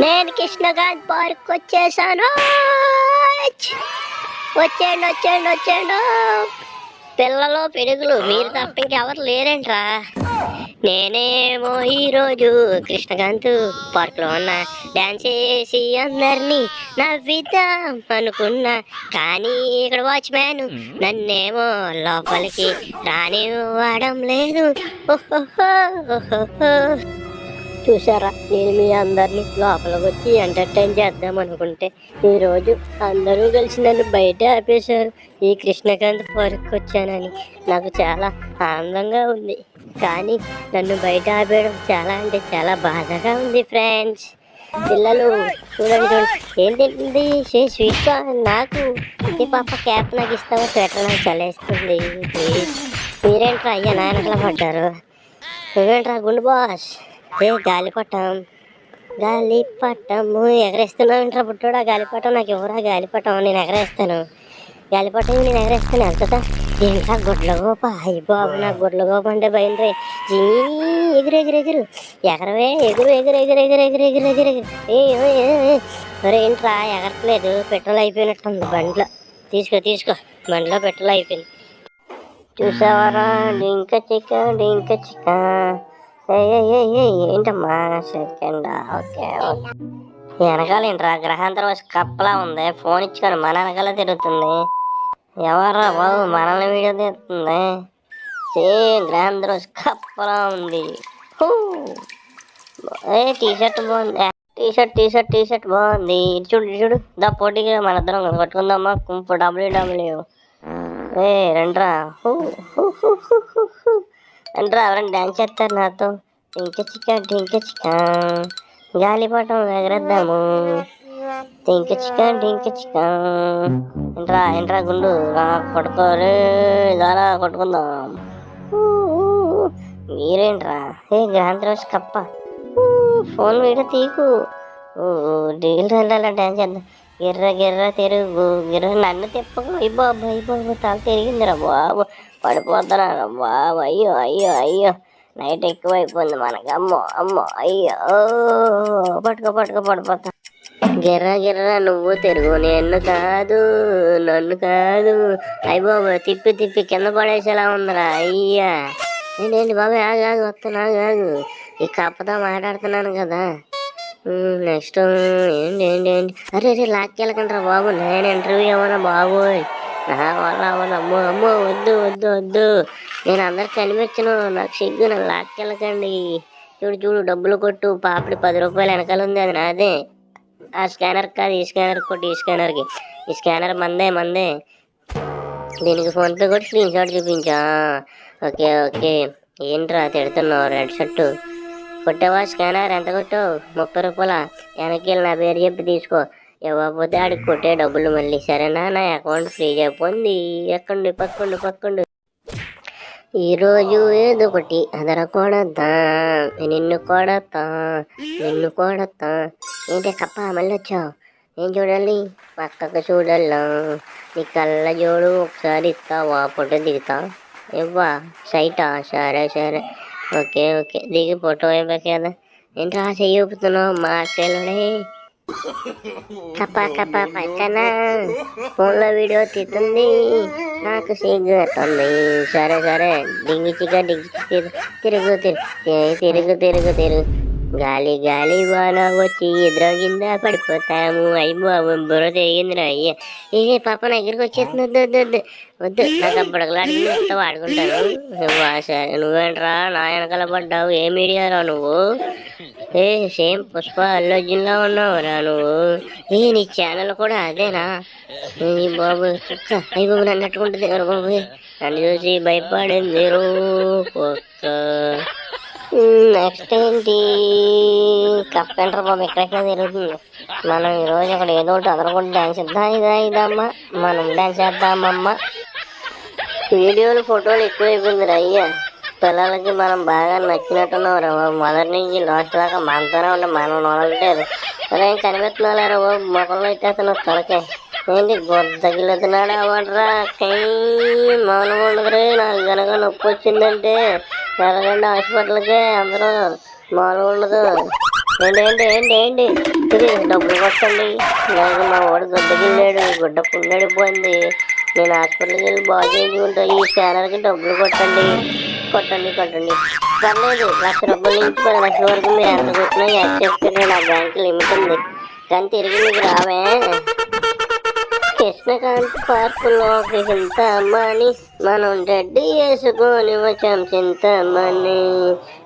నేను కృష్ణకాంత్ పార్క్ వచ్చేసాను. వచ్చేయండి వచ్చేయండి వచ్చేయండి. పిల్లలు పెరుగులు మీరు తప్ప ఇంకెవరు లేరేంట్రా. నేనేమో ఈరోజు కృష్ణకాంత్ పార్క్లో ఉన్న డ్యాన్స్ చేసి అందరినీ నవ్విద్దాం అనుకున్నా. కానీ ఇక్కడ వాచ్మ్యాన్ నన్నేమో లోపలికి రానివ్వడం లేదు. ఓహో చూసారా? నేను మీ అందరినీ లోపలికి వచ్చి ఎంటర్టైన్ చేద్దాం అనుకుంటే ఈరోజు అందరూ కలిసి నన్ను బయట ఆపేశారు. ఈ కృష్ణకాంత్ పార్క్కి వచ్చానని నాకు చాలా ఆనందంగా ఉంది. కానీ నన్ను బయట ఆపేయడం చాలా అంటే చాలా బాధగా ఉంది ఫ్రెండ్స్ పిల్లలు చూడండి చూడండి ఏం తింటుంది? షే స్వీట్ నాకు ఈ పాప క్యాప్ నాకు ఇస్తావా? స్వెటర్ నాకు చలేస్తుంది ప్లీజ్ మీరేంట్రా అయ్యా నాయనకలా పడ్డారు? నువ్వేంట్రా గుండు బాస్ ఏ గాలిపటం. గాలిపటము. ఎగరేస్తున్నావు ఏంట్రా పుట్టోడా గాలిపటం నాకు ఎవరా గాలిపటం? నేను ఎగరేస్తాను. గాలిపటం నేను ఎగరేస్తాను. వెళ్తుందా ఏంటా గుడ్ల గోప అయ్యి బాబు నాకు గుడ్ల గోప అంటే భయం రే. ఎగురు ఎగురు ఎగురు. ఎగరవే ఎగురు ఎగురు ఎగురు ఎగురు ఎగురు ఎగురు ఎగురు ఎగురు. ఏంట్రా? ఎగరట్లేదు. పెట్రోల్ అయిపోయినట్టుంది బండిలో. తీసుకో తీసుకో. బండిలో పెట్రోల్ అయిపోయింది. చూసావారా? డింక చిక్క డింక చిక్క. ఏంటమ్మా? సెకండ్? Okay okay. వెనకాల ఏంట్రా? గ్రహాంతరం వచ్చి కప్పలా ఉంది. ఫోన్ ఇచ్చుకొని మన వెనకాల తిరుగుతుంది. ఎవర్రా బాబు? మనల్ని వీడియో తీస్తుంది. సేమ్ గ్రహాంతరం వచ్చి కప్పలా ఉంది. ఏ టీ షర్ట్ బాగుంది. T shirt T shirt T shirt బాగుంది చూడు. చూడు దా పోటీకి మన ఇద్దరం కొట్టుకుందామా? కుంపు డబ్ల్యూడబ్ల్యూ ఏ రండ్రా. హూ, ఎవరైనా డాన్స్ చేస్తారు నాతో. టింక చిక్క టింక చిక్క. గాలిపటం ఎగరేద్దాము. టింక చిక్క టింక చిక్క. ఎంట్రా ఎంట్రా గుండు కొట్టుకోరు కొట్టుకోరే ద్వారా కొట్టుకుందాం మీరేంట్రా? ఏ గాంధ్రోస్ కప్ప. ఫోన్ వీడియో తీకు. డీల్ డ్యాన్స్ డాన్స్ చేద్దాం. గిర్ర గిర్ర తిరుగు గిర్ర నన్ను తిప్పకు. అయ్యబాబు అయ్యబాబు తల తిరిగిందిరా బాబు. పడిపోతున్నారా బాబు. అయ్యో అయ్యో అయ్యో. నైట్ ఎక్కువైపోయింది మనకు. అమ్మో అమ్మో అయ్యో. పట్టుకో పట్టుకో పడిపోతా. గిర్ర గిర్ర నువ్వు తిరుగు. నేను కాదు నన్ను కాదు. అయ్యబాబు తిప్పి తిప్పి కింద పడేసేలా ఉందిరా. అయ్యా. ఏంటండి బాబు? ఆగు ఆగు వస్తున్నా ఆగు ఆగు. ఈ కప్పతో మాట్లాడుతున్నాను కదా. నెక్స్ట్ ఏంటి ఏంటి ఏంటి? అరే అరే లాక్కెళ్ళకంటారా బాబు. నేను ఇంటర్వ్యూ ఇవ్వనా బాబోయ్. నా వల్ల అవ్వను అమ్మో అమ్మో వద్దు వద్దు వద్దు. నేను అందరికి కనిపించను నాకు సిగ్గు నన్ను లాక్కెళ్ళకండి. చూడు చూడు డబ్బులు కొట్టు. పాపిడి పది రూపాయలు వెనకాల ఉంది అది నాదే. ఆ స్కానర్ కాదు ఈ స్కానర్ కొట్టు ఈ స్కానర్కి. ఈ స్కానర్ మందే మందే. దీనికి ఫోన్పే కూడా స్క్రీన్ షాట్ చూపించా. Okay okay. ఏంట్రా తిడుతున్నావు రెడ్ షర్టు? కొట్టేవా స్కానర్? ఎంత కొట్టావు? ముప్పై రూపాయల? వెనక్కి వెళ్ళి నా పేరు చెప్పి తీసుకో. ఇవ్వకపోతే ఆడికి కొట్టే డబ్బులు మళ్ళీ. సరేనా? నా అకౌంట్ ఫ్రీ అయిపోయింది ఎక్కండి పక్కండి పక్కండి. ఈరోజు ఏదో ఒకటి. అదర కొడతా. నిన్ను కొడతా. నిన్ను కొడతా. ఏంటి కప్ప మళ్ళీ వచ్చావు? ఏం చూడాలి? పక్కకు చూడాలా? నీ కళ్ళ జోడు ఒకసారి ఇస్తావా ఫోటో దిగుతా ఇవ్వా? సైటా? సరే సరే. Okay okay. దిగి ఫోటో అయిపోయి కదా. ఏంట్రా చెయ్యి ఊపుతున్నావు? మా అక్కలుడే కప్ప కప్ప పక్కన. ఫోన్లో వీడియో తీస్తుంది. నాకు సిగ్గుతుంది సరే సరే. డింగి చిక్క డింగి తిరుగు తిరుగు తిరుగు తిరుగు తిరుగు. గాలి గాలి వాన వచ్చి ఎదురగిందా పడిపోతాము. అయ్యి బాబు బుర్ర తిరిగిందిరా అయ్యా. ఇది పాప నా దగ్గరికి వచ్చేస్తుంది వద్దు వద్దు వద్దు. వద్దు నాకు అప్పటికలాడితో వాడుకుంటాను. నువ్వా సరే నువ్వేంట్రా నా వెనకాల పడ్డావు? ఏ మీడియారా నువ్వు? ఏ సేమ్ పుష్ప అల్లోజన్లో ఉన్నావురా నువ్వు? ఏ నీ ఛానల్ కూడా అదేనా? ఈ బాబు కుక్క అయ్యి బాబు నన్ను అట్టుకుంటుంది బాబు? నన్ను చూసి భయపడింది రో నెక్స్ట్ ఏంటి? కప్పెంటర్ బాబు ఎక్కడెక్కడ తిరుగుతుంది? మనం ఈరోజు అక్కడ ఏదో ఒకటి అందరూ కూడా డ్యాన్స్ ఇద్దాం ఇదా ఇదమ్మా. మనం డ్యాన్స్ చేద్దామమ్మా. వీడియోలు ఫోటోలు ఎక్కువైపోయిందిరా అయ్యా. పిల్లలకి మనం బాగా నచ్చినట్టున్నాం రా బాబు. మొదటి నుంచి లాస్ట్ దాకా మనతోనే ఉంటే మనం వదలట్లేదు. అరే ఏం రా బాబు మొక్కలు పెట్టేస్తున్నావు తలకే. ఏంటి గొద్దగిలుతున్నాడు అవ్వడరా కై మౌనం ఉండదురే నాకు కనుక నొప్పి వచ్చిందంటే వెళ్ళకండి హాస్పిటల్కి అందరూ మామూలుగా ఉండదు. ఏంటి ఏంటి ఏంటి ఏంటి? ఇది డబ్బులు కొట్టండి. నాకు మా వాడు గుడ్డగిల్లాడు గుడ్డ పుంగడిపోయింది నేను హాస్పిటల్కి వెళ్ళి బాగు చేయించుకుంటా. ఈ స్కానర్కి డబ్బులు కొట్టండి. కొట్టండి కొట్టండి. పర్లేదు లక్ష రూపాయల నుంచి పది లక్షల వరకు మీరు ఎంత కొట్టినా యాక్సెప్ట్ నా బ్యాంక్ లిమిట్ ఉంది. కానీ తిరిగి మీకు రావే. కృష్ణకాంత్ పార్కులో ఒక చింతమణి మనం రెడ్డి వేసుకొని వచ్చాం చింతమణి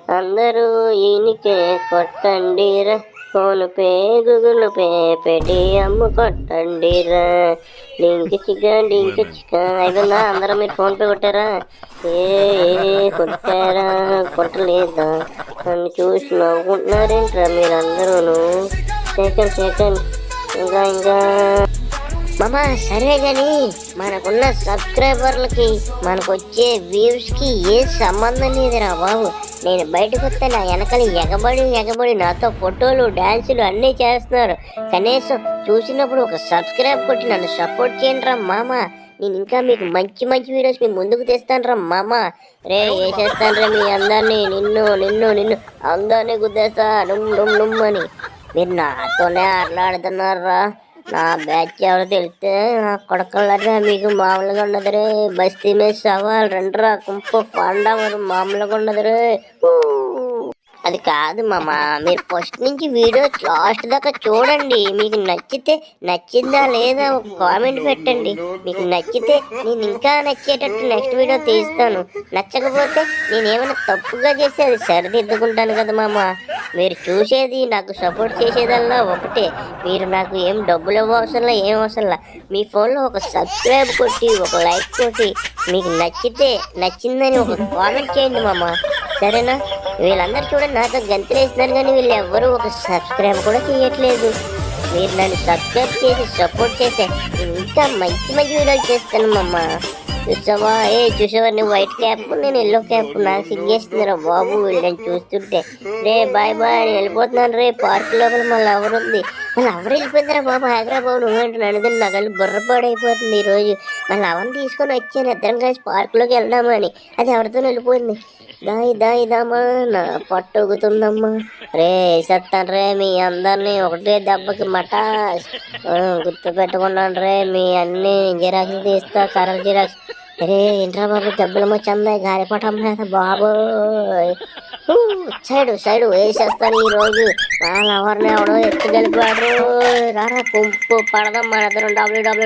అందరూ ఈయనకే కొట్టండిరా. PhonePe Google Pay Paytm కొట్టండి కొట్టండిరా. లింక్ చికెన్ లింక్ చికెన్ అయిపోయిందా? అందరూ మీరు ఫోన్ పే కొట్టారా? ఏ ఏ, కొట్టారా? కొట్టలేదా? నన్ను చూసి నవ్వుకుంటున్నారేంట్రా మీరందరూ సెకండ్ సెకండ్ ఇంకా ఇంకా. మామా సరే గాని మనకున్న సబ్స్క్రైబర్లకి మనకు వచ్చే వ్యూస్కి ఏ సంబంధం లేదురా బాబు. నేను బయటకు వస్తే నా వెనకాల ఎగబడి ఎగబడి నాతో ఫోటోలు డాన్సులు అన్నీ చేస్తున్నారు. కనీసం చూసినప్పుడు ఒక సబ్స్క్రైబ్ కొట్టి నన్ను సపోర్ట్ చేయండి రా మామ. నేను ఇంకా మీకు మంచి మంచి వీడియోస్ మీ ముందుకు తెస్తాను రా మామ. రే ఏ రా మీ అందరినీ నిన్ను నిన్ను నిన్ను. అందరినీ గుద్దేస్తా నుమ్ నుమ్ నుమ్ అని. మీరు నాతోనే ఆటలాడుతున్నారా నా బ్యాచ్ ఎవరు తెలిస్తే నా కొడకలరా మీకు మామూలుగా ఉండదురే బస్తీ మీద సవాల్ రండిరా కుంప పండా మామూలుగా ఉండదురే అది కాదు మామ. మీరు ఫస్ట్ నుంచి వీడియో లాస్ట్ దాకా చూడండి. మీకు నచ్చితే నచ్చిందా లేదా ఒక కామెంట్ పెట్టండి. మీకు నచ్చితే నేను ఇంకా నచ్చేటట్టు నెక్స్ట్ వీడియో తీస్తాను. నచ్చకపోతే నేను ఏమైనా తప్పుగా చేస్తే అది సరిదిద్దుకుంటాను కదా మామ. మీరు చూసేది నాకు సపోర్ట్ చేసేదల్లా ఒకటే. మీరు నాకు ఏం డబ్బులు ఇవ్వవసరంలా ఏం అవసరంలా మీ ఫోన్లో ఒక సబ్స్క్రైబ్ కొట్టి ఒక లైక్ కొట్టి మీకు నచ్చితే నచ్చిందని ఒక కామెంట్ చేయండి మామ. సరేనా? వీళ్ళందరూ చూడండి నాతో గంతులేస్తున్నారు కానీ వీళ్ళు ఎవ్వరూ ఒక సబ్స్క్రైబ్ కూడా చేయట్లేదు. మీరు నన్ను సబ్స్క్రైబ్ చేసి సపోర్ట్ చేస్తే ఇంకా మంచి మంచి వీడియోలు చేస్తాను మమ్మ చూసావా? ఏ చూసావా? నువ్వు వైట్ క్యాప్ నేను ఎల్లో క్యాప్ నాకు సిగ్గేస్తుందిరా బాబు? వీళ్ళని చూస్తుంటే రే బాయ్ బాయ్ నేను వెళ్ళిపోతున్నాను రే. పార్క్ లోపల మళ్ళీ ఎవరుంది మళ్ళీ ఎవరు వెళ్ళిపోయిందిరా బాబు? హైదరాబాద్ నువ్వేంటి నన్ను నగలు బుర్రపాడైపోతుంది ఈరోజు. మళ్ళీ అవన్నీ తీసుకొని వచ్చాను. ఇద్దరం కలిసి పార్కులోకి వెళ్దామని అది ఎవరితో వెళ్ళిపోయింది. దాయి దాయి దామా నా పట్టుగుతుందమ్మా రే వేసేస్తాను రే మీ అందరినీ ఒకటే దెబ్బకి మటా. గుర్తు పెట్టుకున్నాను రే మీ అన్ని జిరాక్స్ తీస్తా కర్ర జిరాక్స్. రే ఏంట్రా బాబు దెబ్బలు మచ్చందాయి గాలిపటం మీద బాబోయ్ సైడు సైడు వేసేస్తాను ఈ రోజు. వాళ్ళ ఎవరిని ఎవడో ఎత్తుకెళ్ళిపోయాడు. రారా కుంపు పడదాం మన ఇద్దరం. డబ్ల్యూడబ్ల్యూ